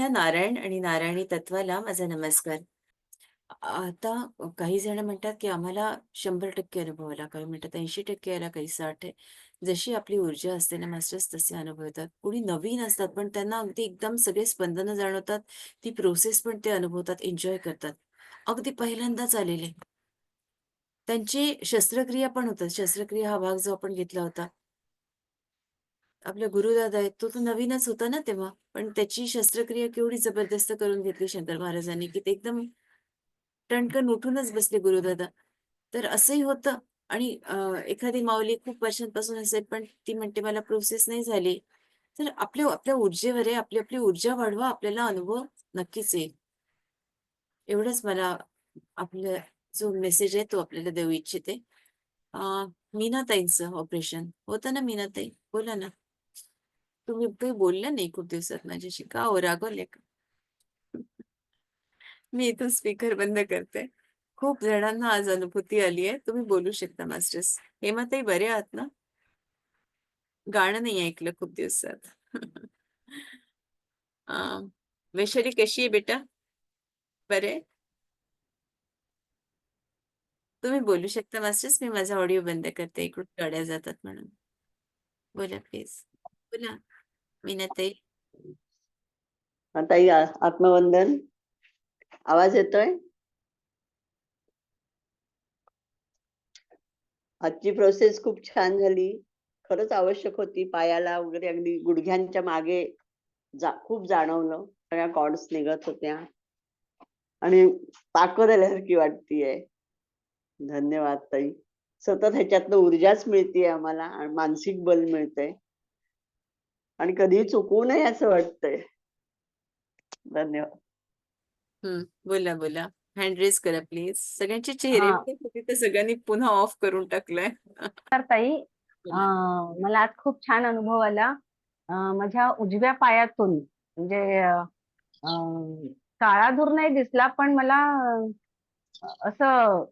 इथल्या नारायण आणि नारायणी तत्वाला माझा नमस्कार. आता काही जण म्हणतात, की आम्हाला 100% अनुभव आला, काही म्हणतात 80% आला, काही साठ आहे. जशी आपली ऊर्जा असते ना मास्टर्स तसे अनुभव येतात. कोणी नवीन असतात, पण त्यांना अगदी एकदम सगळे स्पंदनं जाणवतात. ती प्रोसेस पण ते अनुभवतात, एन्जॉय करतात. अगदी पहिल्यांदाच आलेले. त्यांची शस्त्रक्रिया पण होतात. शस्त्रक्रिया हा भाग जो आपण घेतला होता. आपल्या गुरुदादा आहेत, तो तर नवीनच होता ना तेव्हा. पण त्याची शस्त्रक्रिया केवढी जबरदस्त करून घेतली शंकर महाराजांनी, की ते एकदम टणकन उठूनच बसले गुरुदादा. तर असंही होतं आणि एखादी माऊली खूप वर्षांपासून असेल, पण ती म्हणते मला प्रोसेस नाही झाली. तर आपल्या आपल्या ऊर्जेवर आहे. आपली आपली ऊर्जा वाढवा, आपल्याला अनुभव नक्कीच येईल. एवढंच मला आपला जो मेसेज आहे तो आपल्याला देऊ इच्छिते. मीनाताईंचं ऑपरेशन होतं ना मीनाताई? बोला ना. तुम्ही तुम्ही बोलल्या नाही खूप दिवसात माझ्याशी. का हो रागवले का? मी इथून स्पीकर बंद करते. खूप जणांना आज अनुभूती आली आहे. तुम्ही बोलू शकता मास्टर्स. हेमाताई बरे आहात ना? गाणं नाही ऐकलं खूप दिवसात. वैशाली कशी आहे बेटा? बरे तुम्ही बोलू शकता मास्टर्स. मी माझा ऑडिओ बंद करते. इकडून गाड्या जातात म्हणून. बोला प्लीज. बोला. मीनाताई. ताई आत्मवंदन. आवाज येतोय? आजची प्रोसेस खूप छान झाली. खरंच आवश्यक होती. पायाला वगैरे अगदी गुडघ्यांच्या मागे जा खूप जाणवलं. सगळ्या कॉर्ड्स निघत होत्या. आणि ताकद आल्यासारखी वाटतीये. धन्यवाद ताई. सतत ह्याच्यातनं ऊर्जाच मिळतीये आम्हाला आणि मानसिक बल मिळतंय. आणि कधीही चुकवू नये असं वाटतंय. धन्यवाद. हं. बोला, बोला. हँड रेज करा प्लीज. सगळ्यांचे चेहरे हां. तर सगळ्यांनी पुन्हा ऑफ करून टाकलंय. तर ताई. मला आज खूप छान अनुभव आला. माझ्या उजव्या पायातून म्हणजे अ, काळाधूर नाही दिसला, पण मला असं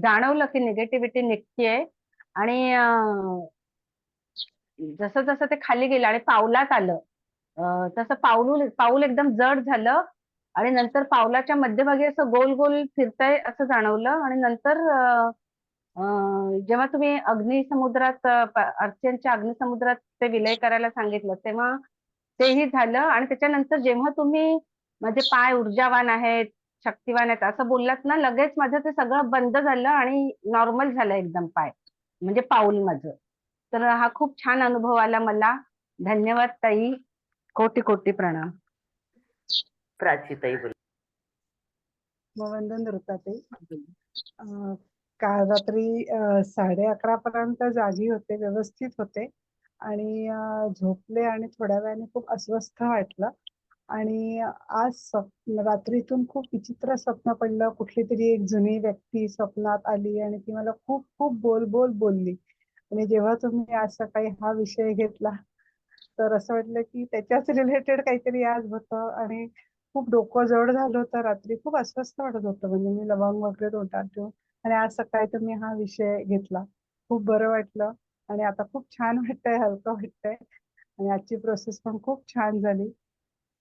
जाणवलं की निगेटिव्हिटी निघतीये आणि जसं-जसं ते खाली गेलं आणि पावलात आलं, तसं पाऊल पाऊल एकदम जड झालं आणि नंतर पावलाच्या मध्यभागी असं गोल-गोल फिरतंय असं जाणवलं आणि नंतर जेव्हा तुम्ही अग्निसमुद्रात अर्चनच्या अग्निसमुद्रात ते विलय करायला सांगितलं, तेव्हा तेही झालं आणि त्याच्यानंतर जेव्हा तुम्ही माझे पाय ऊर्जावान आहेत, शक्तिवान आहेत असं बोललात ना, लगेच माझं ते सगळं बंद झालं आणि नॉर्मल झालं एकदम पाय. म्हणजे पाऊल माझं. तर हा खूप छान अनुभव आला मला. धन्यवाद ताई. कोटी-कोटी प्रणाम. प्राचीताई बोला. आत्मवंदन ऋताताई. बोला. काल रात्री अ, 11:30 पर्यंत जागी होते, व्यवस्थित होते आणि झोपले आणि थोड्या वेळाने खूप अस्वस्थ वाटलं आणि आज स्वप्न रात्रीतून खूप विचित्र स्वप्न पडलं. कुठलीतरी एक जुनी व्यक्ती स्वप्नात आली आणि ती मला खूप-खूप बोल-बोल बोलली आणि जेव्हा तुम्ही आज सकाळी हा विषय घेतला, तर असं वाटलं की त्याच्याच रिलेटेड काहीतरी आज होतं आणि खूप डोकं जड झालं होतं रात्री. खूप अस्वस्थ वाटत होतं. म्हणजे मी लवंग वगैरे तोंडात ठेवून आणि आज सकाळी तुम्ही हा विषय घेतला. खूप बरं वाटलं आणि आता खूप छान वाटतंय, हलकं वाटतंय आणि आजची प्रोसेस पण खूप छान झाली.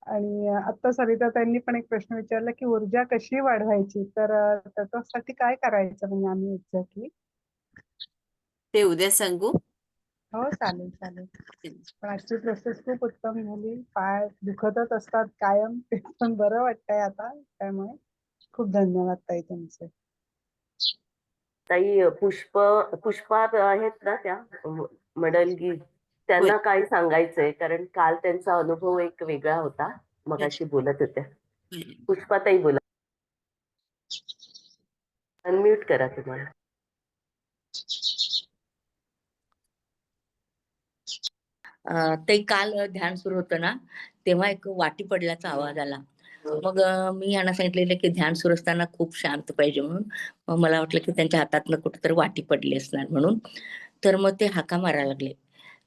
आणि आता सरिता त्यांनी पण एक प्रश्न विचारला की ऊर्जा कशी वाढवायची? तर त्याच्यासाठी काय करायचं म्हणजे आम्ही एक्झॅक्टली? ते उद्या सांगू? हो, चालेल, चालेल. पण आजची प्रोसेस खूप उत्तम झाली. पाय दुखतच असतात कायम. ते पण बरं वाटतंय आता त्यामुळे. खूप धन्यवाद ताई तुमचे. ताई पुष्प पुष्पा आहेत ना त्या मडलगी, त्यांना. काय सांगायचंय? कारण काल त्यांचा अनुभव एक वेगळा होता. मगाशी. बोलत होत्या. पुष्पाताई बोला. अनम्यूट करा तुम्हाला. ते काल ध्यान सुरू होतं ना, तेव्हा एक वाटी पडल्याचा आवाज आला. मग मी यांना सांगितलेलं की ध्यान सुरू असताना खूप शांत पाहिजे म्हणून. मग मला वाटलं की त्यांच्या हातातनं कुठेतरी वाटी पडली असणार म्हणून. तर मग ते हाका मारायला लागले.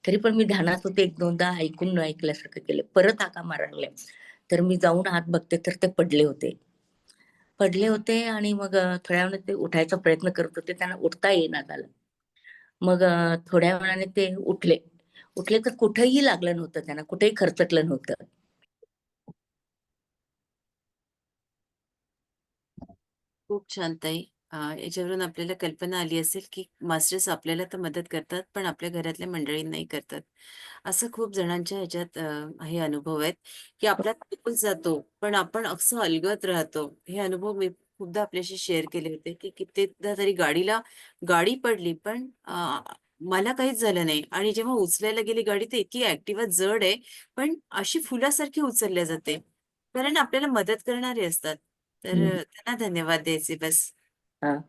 तरी पण मी ध्यानात होते, 1-2दा ऐकून न ऐकल्यासारखं केलं. परत हाका मारायला लागले. तर मी जाऊन हात बघते तर ते पडले होते. पडले होते आणि मग थोड्या वेळाने ते उठायचा प्रयत्न करत होते. त्यांना उठता येईना झालं. मग थोड्या वेळाने ते उठले. उठले तर कुठेही लागलं नव्हतं त्यांना कुठेही खरचटलं नव्हतं. खूप छान ताई. याच्यावरून आपल्याला कल्पना आली असेल की मास्टर्स आपल्याला तर मदत करतात पण आपल्या घरातल्या मंडळींनाही करतात. असं खूप जणांच्या ह्याच्यात हे अनुभव आहेत की आपला थकून जातो पण आपण असं अलगत राहतो. हे अनुभव मी खूपदा आपल्याशी शेअर केले होते की कित्येकदा तरी गाडीला गाडी पडली पण मला काहीच झालं नाही आणि जेव्हा उचलायला गेली गाडी, तर इतकी ॲक्टिवा जड आहे, पण अशी फुलासारखी उचलल्या जाते. कारण आपल्याला मदत करणारे असतात. तर त्यांना धन्यवाद द्यायचे बस. हां.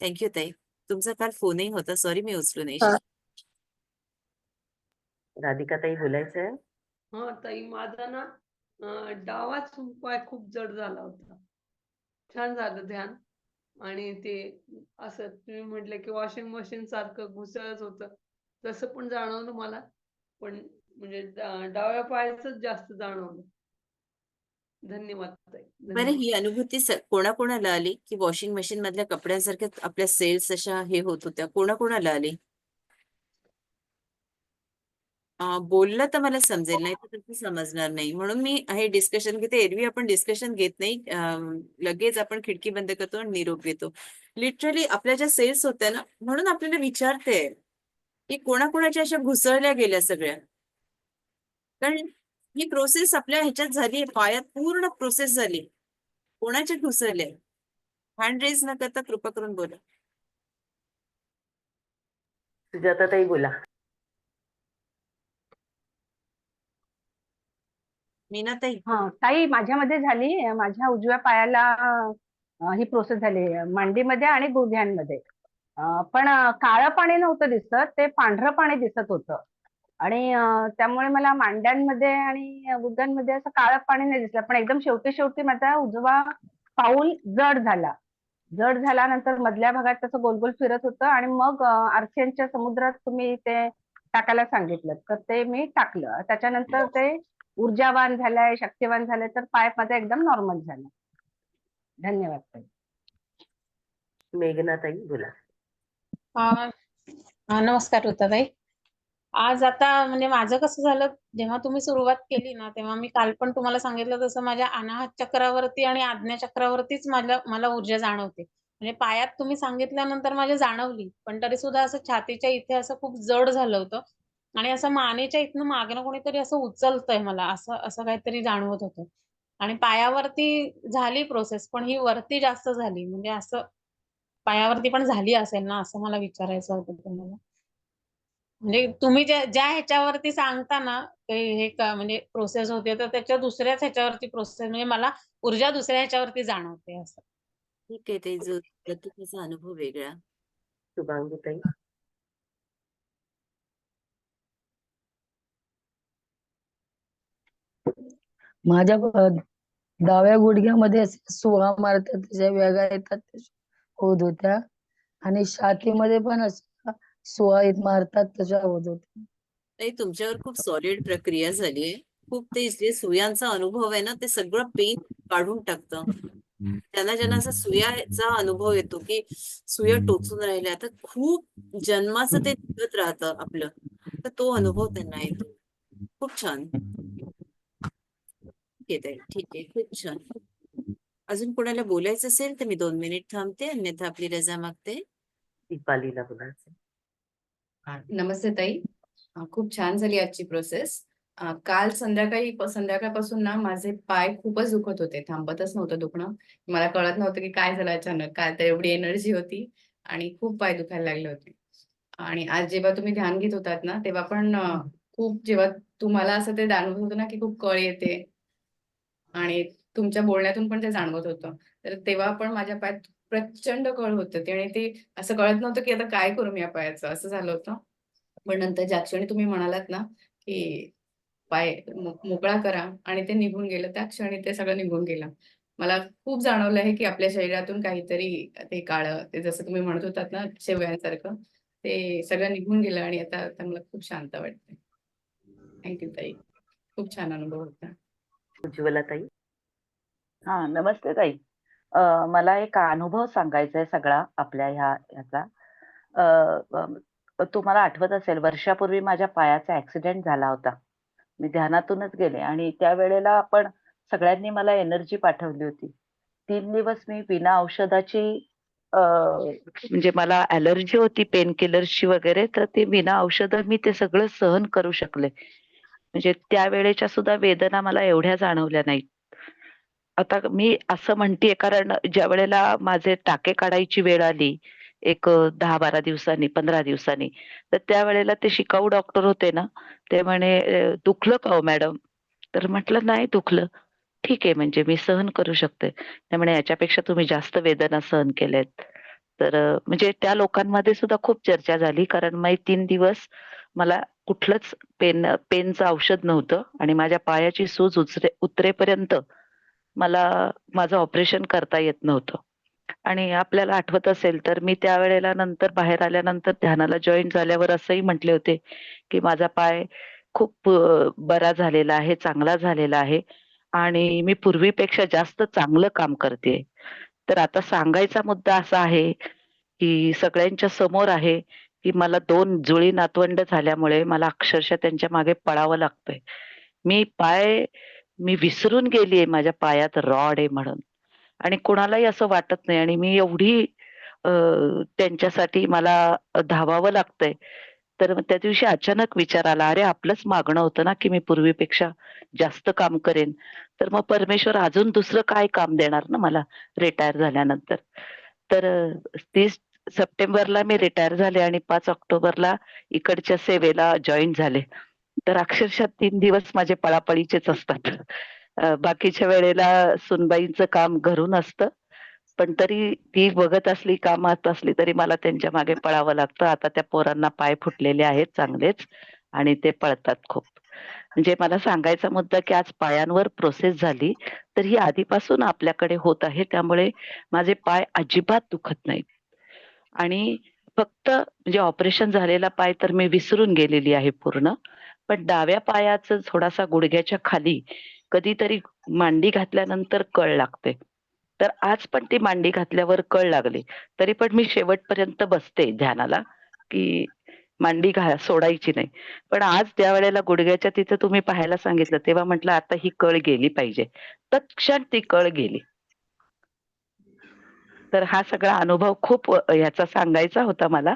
थँक यू ताई. तुमचा काल फोनही होता. सॉरी मी उचलू नाही हां. शकले. राधिकाताई बोलायचंय? हां, ताई माझा ना अ, डावाच पाय खूप जड झाला होता. छान झालं ध्यान आणि ते असं तुम्ही म्हटलं, की वॉशिंग मशीन सारखं घुसळत होतं. तसं पण जाणवलं मला. पण म्हणजे डाव्या पायाचंच जास्त जाणवलं. धन्यवाद. बरं. ही अनुभूती कोणाकोणाला आली, की वॉशिंग मशीनमधल्या कपड्यांसारख्या आपल्या सेल्स अशा हे होत होत्या, कोणाकोणाला आली? बोललं तर मला समजेल, नाहीतर तसं समजणार नाही. म्हणून मी हे डिस्कशन घेते. एरवी आपण डिस्कशन घेत नाही. लगेच आपण खिडकी बंद करतो आणि निरोप घेतो. लिटरली आपल्या ज्या सेल्स होत्या ना, म्हणून आपल्याला विचारते की कोणाकोणाच्या अशा घुसळल्या गेल्या सगळ्या. कारण ही प्रोसेस आपल्या ह्याच्यात झाली पायात पूर्ण प्रोसेस झाली. कोणाच्या घुसळल्या? हँड रेज न करता कृपा करून बोला. सुजाताताई बोला. मीनाताई. हां, ताई माझ्यामध्ये झाली. माझ्या उजव्या पायाला अ, ही प्रोसेस झाली मांडीमध्ये आणि गुडघ्यांमध्ये. अ, पण अ, काळं पाणी नव्हतं दिसत, ते पांढरं पाणी दिसत होतं. आणि अ, त्यामुळे मला मांड्यांमध्ये आणि गुडघ्यांमध्ये असं काळं पाणी नाही दिसलं. पण एकदम शेवटी-शेवटी माझा उजवा पाऊल जड झाला. जड झाल्यानंतर मधल्या भागात तसं गोल-गोल फिरत होतं आणि मग अ, समुद्रात तुम्ही ते टाकायला सांगितलंत, तर ते मी टाकलं. त्याच्यानंतर ते ऊर्जावान झालंय, शक्तिवान झालंय, तर पाय माझा एकदम नॉर्मल झाला. धन्यवाद ताई. मेघनाताई बोला. नमस्कार ऋताताई. आज आता म्हणजे माझं कसं झालं, जेव्हा तुम्ही सुरुवात केली ना, तेव्हा मी काल पण तुम्हाला सांगितलं तसं माझ्या अनाहत चक्रावरती आणि आज्ञा चक्रावरतीच मला मला ऊर्जा जाणवते. म्हणजे पायात तुम्ही सांगितल्यानंतर माझ्या जाणवली. पण तरी सुद्धा असं छातीच्या इथे असं खूप जड झालं होतं आणि असं मानेच्या इथनं मागनं कोणीतरी असं उचलतंय मला, असं असं काहीतरी जाणवत होतं. आणि पायावरती झाली प्रोसेस, पण ही वरती जास्त झाली. म्हणजे असं पायावरती पण झाली असेल ना, असं मला विचारायचं होतं तुम्हाला? म्हणजे तुम्ही ज्या ज्या ह्याच्यावरती सांगता ना, ते हे का म्हणजे प्रोसेस होते, तर त्याच्या दुसऱ्याच ह्याच्यावरती प्रोसेस म्हणजे मला ऊर्जा दुसऱ्या ह्याच्यावरती जाणवते असं. ठीक आहे ताई. जो प्रत्येकाचा अनुभव वेगळा. शुभांगीताई. माझ्या डाव्या गुडघ्यामध्ये असे सुहा मारतात त्याच्या वेगा येतात होत होत्या आणि छातीमध्ये पण अशा सुहा येत मारतात तशा होत होत्या. नाही तुमच्यावर खूप सॉलिड प्रक्रिया झालीये. खूप ते जे सुयांचा अनुभव आहे ना, ते सगळं पेन काढून टाकतं. त्यांना ज्यांना असा सुयाचा अनुभव येतो, की सुया टोचून राहिल्या, तर खूप जन्माचं ते निघत राहतं आपलं. तर तो अनुभव त्यांना येतो. खूप छान. ठीक आहे ताई. ठीक आहे. खूप छान. अजून कोणाला बोलायचं असेल तर मी 2 मिनिट थांबते, अन्यथा आपली रजा मागते. दीपालीला बोलायचंय. हां, नमस्ते ताई. खूप छान झाली आजची प्रोसेस. काल संध्याकाळी संध्याकाळपासून ना माझे पाय खूपच दुखत होते. थांबतच नव्हतं दुखणं. मला कळत नव्हतं की काय झालं अचानक. काय तर एवढी एनर्जी होती आणि खूप पाय दुखायला लागले होते. आणि आज जेव्हा तुम्ही ध्यान घेत होतात ना, तेव्हा पण खूप जेव्हा तुम्हाला असं ते जाणवत होतं ना, की खूप कळ येते आणि तुमच्या बोलण्यातून पण ते जाणवत होतं. तर तेव्हा पण माझ्या पायात प्रचंड कळ होत ते आणि ते असं कळत नव्हतं, की आता काय करू मी या पायाचं, असं झालं होतं. पण नंतर ज्या क्षणी तुम्ही म्हणालात ना, की पाय मोकळा करा आणि ते निघून गेलं. त्या क्षणी ते सगळं निघून गेलं. मला खूप जाणवलं आहे, की आपल्या शरीरातून काहीतरी ते काळं, ते जसं तुम्ही म्हणत होतात ना, शेवयांसारखं, ते सगळं निघून गेलं आणि आता मला खूप शांत वाटते थँक यू ताई. खूप छान अनुभव होता. उज्ज्वलाताई. हा नमस्ते ताई. मला एक अनुभव सांगायचा आहे सगळा आपल्या ह्या ह्याचा. तुम्हाला आठवत असेल वर्षापूर्वी माझ्या पायाचा ऍक्सिडेंट झाला होता. मी ध्यानातूनच गेले आणि त्यावेळेला आपण सगळ्यांनी मला एनर्जी पाठवली होती. तीन दिवस मी बिना औषधाची म्हणजे मला अलर्जी होती पेन किलरची वगैरे तर ते बिना औषधं मी ते सगळं सहन करू शकले. म्हणजे त्यावेळेच्या सुद्धा वेदना मला एवढ्या जाणवल्या नाहीत. आता मी असं म्हणतीये कारण ज्यावेळेला माझे टाके काढायची वेळ आली, एक अ, 10-12 दिवसांनी, 15 दिवसांनी, तर त्यावेळेला ते शिकाऊ डॉक्टर होते ना, ते म्हणे अ, "दुखलं का हो मॅडम?" तर म्हटलं, "नाही दुखलं." "ठीक आहे म्हणजे मी सहन करू शकते." ते म्हणे, "याच्यापेक्षा तुम्ही जास्त वेदना सहन केल्यात." तर म्हणजे त्या लोकांमध्ये सुद्धा खूप चर्चा झाली कारण मी तीन दिवस मला कुठलंच पेन पेनचं औषध नव्हतं आणि माझ्या पायाची सूज उचरे उतरेपर्यंत मला माझं ऑपरेशन करता येत नव्हतं. आणि आपल्याला आठवत असेल तर मी त्यावेळेला नंतर बाहेर आल्यानंतर ध्यानाला जॉईन झाल्यावर असंही म्हटले होते, की माझा पाय खूप बरा झालेला आहे, चांगला झालेला आहे आणि मी पूर्वीपेक्षा जास्त चांगलं काम करतेय. तर आता सांगायचा मुद्दा असा आहे, की सगळ्यांच्या समोर आहे, की मला दोन जुळी नातवंड झाल्यामुळे मला अक्षरशः त्यांच्या मागे पळावं लागतंय. मी पाय मी विसरून गेलीये माझ्या पायात रॉड आहे म्हणून आणि कुणालाही असं वाटत नाही आणि मी एवढी त्यांच्यासाठी मला धावावं लागतंय. तर मग त्या दिवशी अचानक विचार आला, "अरे आपलंच मागणं होतं ना, की मी पूर्वीपेक्षा जास्त काम करेन." तर मग परमेश्वर अजून दुसरं काय काम देणार ना मला रिटायर झाल्यानंतर. तर तीस सप्टेंबरला मी रिटायर झाले आणि पाच ऑक्टोबरला इकडच्या सेवेला जॉईन झाले. तर अक्षरशः तीन दिवस माझे पळापळीचेच असतात. बाकीच्या वेळेला सुनबाईंचं काम घरून असतं. पण तरी ती बघत असली, कामात असली तरी मला त्यांच्या मागे पळावं लागतं. आता त्या पोरांना पाय फुटलेले आहेत चांगलेच आणि ते पळतात खूप. म्हणजे मला सांगायचा मुद्दा, की आज पायांवर प्रोसेस झाली, तर ही आधीपासून आपल्याकडे होत आहे. त्यामुळे माझे पाय अजिबात दुखत नाहीत. आणि फक्त म्हणजे ऑपरेशन झालेला पाय तर मी विसरून गेलेली आहे पूर्ण. पण डाव्या पायाचं थोडासा गुडघ्याच्या खाली कधीतरी मांडी घातल्यानंतर कळ लागते. तर आज पण ती मांडी घातल्यावर कळ लागली. तरी पण मी शेवटपर्यंत बसते ध्यानाला, की मांडी घा सोडायची नाही. पण आज त्यावेळेला गुडघ्याच्या तिथं तुम्ही पाहायला सांगितलं, तेव्हा म्हटलं आता ही कळ गेली पाहिजे. तत्क्षण ती कळ गेली. तर हा सगळा अनुभव खूप अ, ह्याचा सांगायचा होता मला.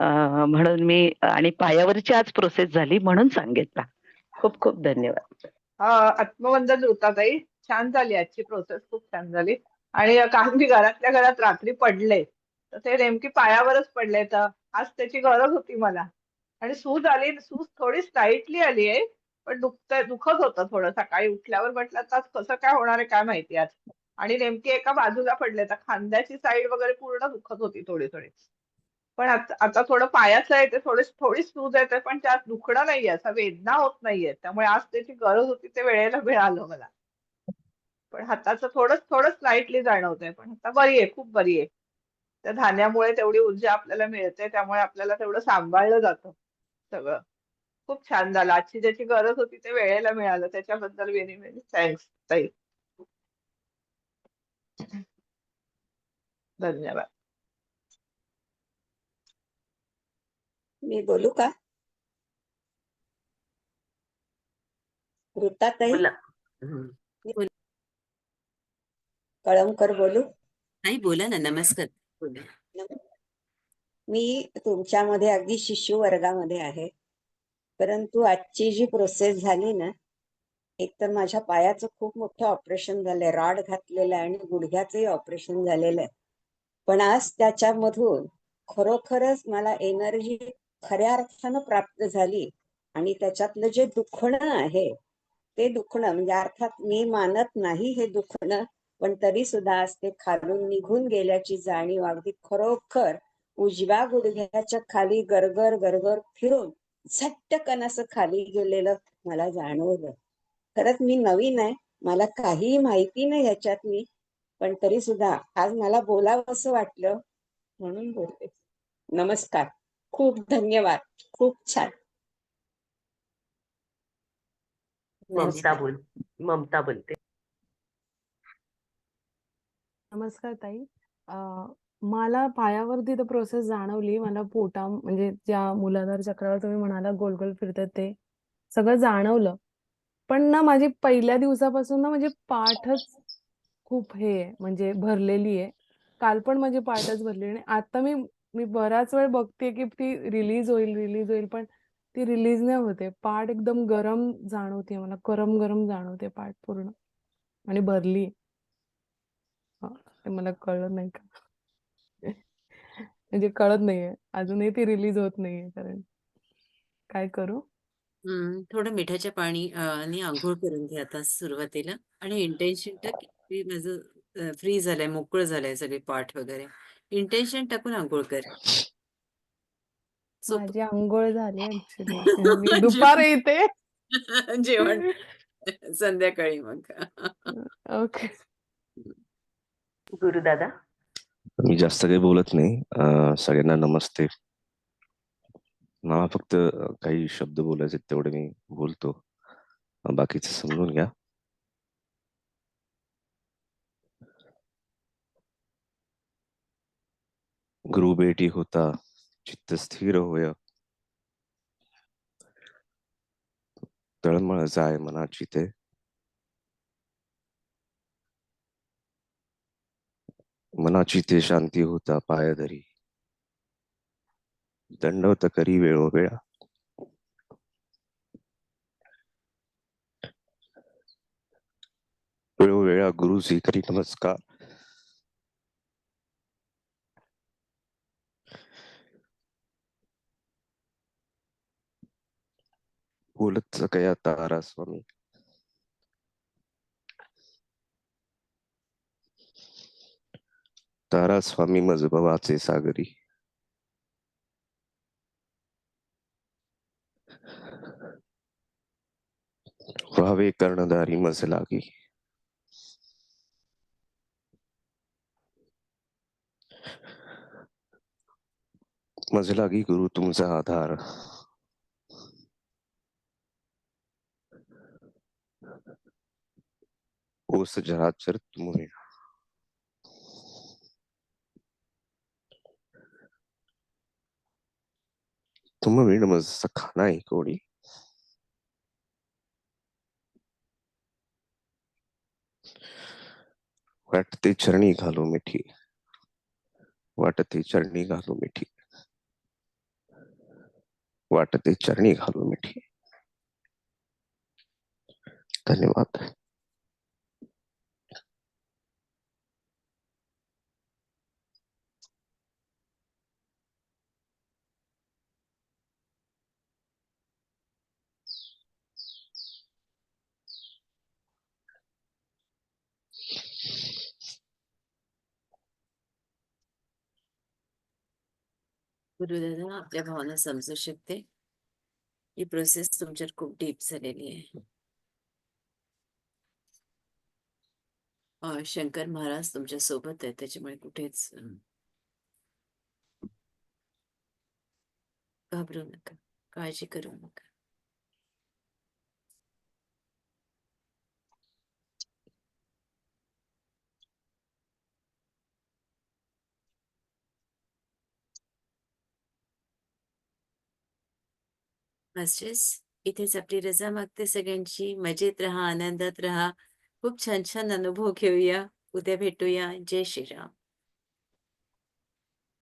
अ, म्हणून मी आणि पायावरची आज प्रोसेस झाली म्हणून सांगितला. खूप खूप धन्यवाद. अ, आत्मवंदन ऋताताई. छान झाली आजची प्रोसेस खूप छान झाली. आणि काल मी घरातल्या घरात रात्री पडले. तर ते नेमकी पायावरच पडले तर आज त्याची गरज होती मला. आणि सूज आली सूज थोडी स्लाइटली आली आहे. पण दुखत दुखत होतं थोडं सकाळी उठल्यावर म्हटलं तर आज कसं काय होणार आहे काय माहिती आज. आणि नेमकी एका बाजूला पडले तर खांद्याची साईड वगैरे पूर्ण दुखत होती थोडी-थोडी. पण आता थोडं पायाचं आहे ते थोडी थोडी सूज येते पण त्यात दुखणं नाहीये, असा वेदना होत नाहीये. त्यामुळे आज त्याची गरज होती ते वेळेला मिळालं मला. पण हाताचं थोडं थोडं स्लाइटली जाणवतंय. पण आता बरी आहे, खूप बरी आहे. त्या धान्यामुळे तेवढी ऊर्जा आपल्याला मिळते. त्यामुळे आपल्याला तेवढं सांभाळलं जातं सगळं. खूप छान झालं. आजची ज्याची गरज होती ते वेळेला मिळालं. त्याच्याबद्दल व्हेरी व्हेरी थँक्स ताई. धन्यवाद. मी बोलू का? ऋताताई? कळमकर बोलू? नाही बोला ना. नमस्कार. बोला. मी तुमच्यामध्ये अगदी शिशु वर्गामध्ये आहे. परंतु आजची जी प्रोसेस झाली ना, एकतर माझ्या पायाचं खूप मोठं ऑपरेशन झालंय. रॉड घातलेला आहे आणि गुडघ्याचंही ऑपरेशन झालेलं आहे. पण आज त्याच्यामधून खरोखरच मला एनर्जी खऱ्या अर्थानं प्राप्त झाली आणि त्याच्यातलं जे दुखणं आहे, ते दुखणं म्हणजे अर्थात मी मानत नाही हे दुखणं, पण तरी सुद्धा आज ते खालून निघून गेल्याची जाणीव अगदी खरोखर उजव्या गुडघ्याच्या खाली गरगर, गरगर फिरून झटकन असं खाली गेलेलं मला जाणवलं. खरंच मी नवीन आहे. मला काहीही माहिती नाही ह्याच्यातली. पण तरी सुद्धा आज मला बोलावसं वाटलं म्हणून बोलते. नमस्कार. खूप धन्यवाद. खूप छान. ममता बोल ममता बोलते. नमस्कार ताई. मला पायावरती तर प्रोसेस जाणवली. मला पोटा म्हणजे ज्या मुलाधार चक्रावर तुम्ही म्हणाला गोल-गोल फिरतात ते सगळं जाणवलं. पण ना माझी पहिल्या दिवसापासून ना म्हणजे पाठच खूप हे आहे म्हणजे भरलेली आहे. काल पण माझी पाठच भरली आणि आता मी मी बराच वेळ बघतेय की ती रिलीज होईल, रिलीज होईल पण ती रिलीज नाही होते पाठ एकदम गरम जाणवते मला. गरम-गरम जाणवते पाठ पूर्ण आणि भरली. ते मला कळलं नाही का? म्हणजे कळत नाहीये. अजूनही ती रिलीज होत नाहीये कारण काय करू? थोडं मिठाच्या पाणी अ, नी अंघोळ करून घे आता सुरुवातीला आणि इंटेन्शन टाक की माझं फ्री झालंय, मोकळं झालंय सगळे पाठ वगैरे. इंटेन्शन टाकून अंघोळ कर. सोपं. माझी अंघोळ झाली ॲक्चुअली. मी दुपार जेवण येते. जेवण संध्याकाळी मग. ओके. गुरुदादा मी जास्त काही बोलत नाही. सगळ्यांना नमस्ते. मला फक्त काही शब्द बोलायचे तेवढे मी बोलतो. बाकीच समजून घ्या. गुरु बेटी होता चित्त स्थिर होय. तळमळ जाय मनाची ते. मनाची ते शांती होता पायधरी. दंडवत करी वेळोवेळा. वेळोवेळा गुरुजी करी नमस्कार. बोलत सकया तारा स्वामी. तारा स्वामी मज भवाचे सागरी. व्हावे कर्णधारी मज लागी. मज लागी गुरु तुमचा आधार. ओस जराचर तुमरे. तुम विण मज सखा वाटते चरणी घालू मिठी. वाटते चरणी घालू मिठी. वाटते चरणी घालू मिठी. धन्यवाद. गुरुदादा आपल्या भावना समजू शकते. ही प्रोसेस तुमच्यात खूप डीप झालेली आहे. शंकर महाराज तुमच्यासोबत आहे त्याच्यामुळे कुठेच घाबरू नका. काळजी करू नका. मास्टर्स इथेच आपली रजा मागते सगळ्यांची. मजेत राहा, आनंदात राहा. खूप छान-छान अनुभव घेऊया. उद्या भेटूया. जय श्रीराम.